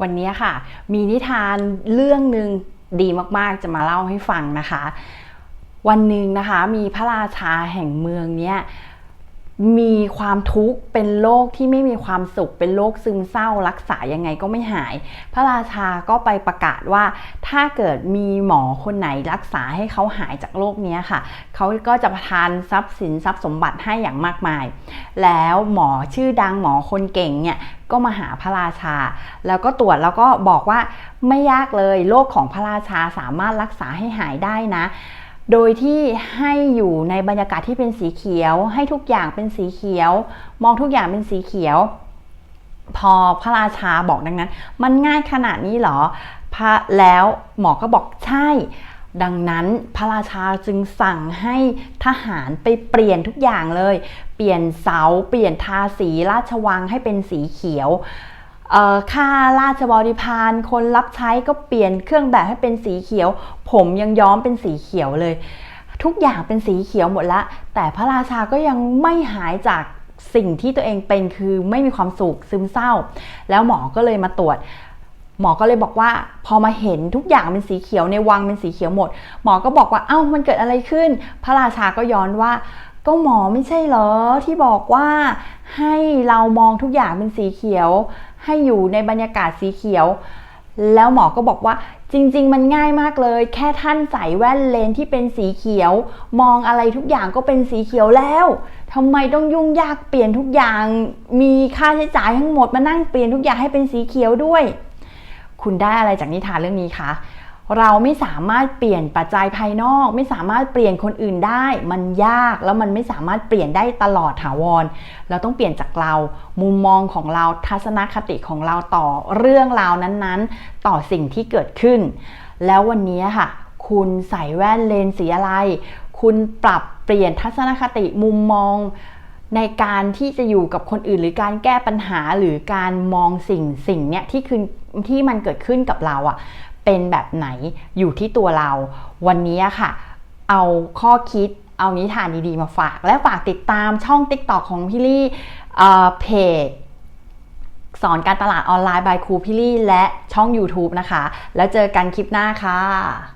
วันนี้ค่ะ มีนิทานเรื่องหนึ่งดีมากๆจะมาเล่าให้ฟังนะคะ วันหนึ่งนะคะ มีพระราชาแห่งเมืองเนี้ย มีความทุกข์เป็นโรคที่ไม่มีความสุข เป็นโรคซึมเศร้ารักษายังไงก็ไม่หาย พระราชาก็ไปประกาศว่า ถ้าเกิดมีหมอคนไหนรักษาให้เขาหายจากโรคนี้ค่ะ เขาก็จะประทานทรัพย์สินทรัพย์สมบัติให้อย่างมากมาย แล้วหมอชื่อดังหมอคนเก่งเนี่ยก็มาหาพระราชา แล้วก็ตรวจแล้วก็บอกว่าไม่ยากเลยโรคของพระราชาสามารถรักษาให้หายได้นะ โดยที่ให้อยู่ในบรรยากาศที่เป็นสีเขียว ให้ทุกอย่างเป็นสีเขียว มองทุกอย่างเป็นสีเขียว พอพระราชาบอกดังนั้น มันง่ายขนาดนี้หรอ พระแล้วหมอก็บอกใช่ ดังนั้นพระราชาจึงสั่งให้ทหารไปเปลี่ยนทุกอย่างเลย เปลี่ยนเสา เปลี่ยนทาสีราชวังให้เป็นสีเขียว ค่าราชบริพารคนรับใช้ก็เปลี่ยนเครื่องแบบให้เป็นสีเขียว ผมยังย้อมเป็นสีเขียวเลย ทุกอย่างเป็นสีเขียวหมดละ แต่พระราชาก็ยังไม่หายจากสิ่งที่ตัวเองเป็นคือไม่มีความสุขซึมเศร้า แล้วหมอก็เลยมาตรวจ หมอก็เลยบอกว่า พอมาเห็นทุกอย่างเป็นสีเขียวในวังเป็นสีเขียวหมด หมอก็บอกว่าเอ้ามันเกิดอะไรขึ้น พระราชาก็ย้อนว่าก็หมอไม่ใช่เหรอที่บอกว่าให้เรามองทุกอย่างเป็นสีเขียว ให้อยู่ในบรรยากาศสีเขียว แล้วหมอก็บอกว่าจริง ๆ มันง่ายมากเลย แค่ท่านใส่แว่นเลนที่เป็นสีเขียว มองอะไรทุกอย่างก็เป็นสีเขียวแล้วทำไมต้องยุ่งยากเปลี่ยนทุกอย่าง มีค่าใช้จ่ายทั้งหมดมานั่งเปลี่ยนทุกอย่างให้เป็นสีเขียวด้วย คุณได้อะไรจากนิทานเรื่องนี้คะ เราไม่สามารถเปลี่ยนปัจจัยภายนอก ไม่สามารถเปลี่ยนคนอื่นได้ มันยากแล้วมันไม่สามารถเปลี่ยนได้ตลอดถาวร เราต้องเปลี่ยนจากเรา มุมมองของเราทัศนคติของเราต่อเรื่องราวนั้นๆ ต่อสิ่งที่เกิดขึ้น แล้ววันนี้ค่ะ คุณใส่แว่นเลนสีอะไร คุณปรับเปลี่ยนทัศนคติมุมมองในการที่จะอยู่กับคนอื่นหรือการแก้ปัญหาหรือการมองสิ่งสิ่งเนี้ยที่คือที่มันเกิดขึ้นกับเราอะ่ะ เป็นแบบไหนอยู่ที่ตัวเรา วันนี้ค่ะ เอาข้อคิดเอานิทานดีๆมาฝาก และฝากติดตามช่อง TikTok ของพี่ลี่เพจสอนการตลาดออนไลน์บายครูพี่ลี่และช่อง YouTube นะคะ แล้วเจอกันคลิปหน้าค่ะ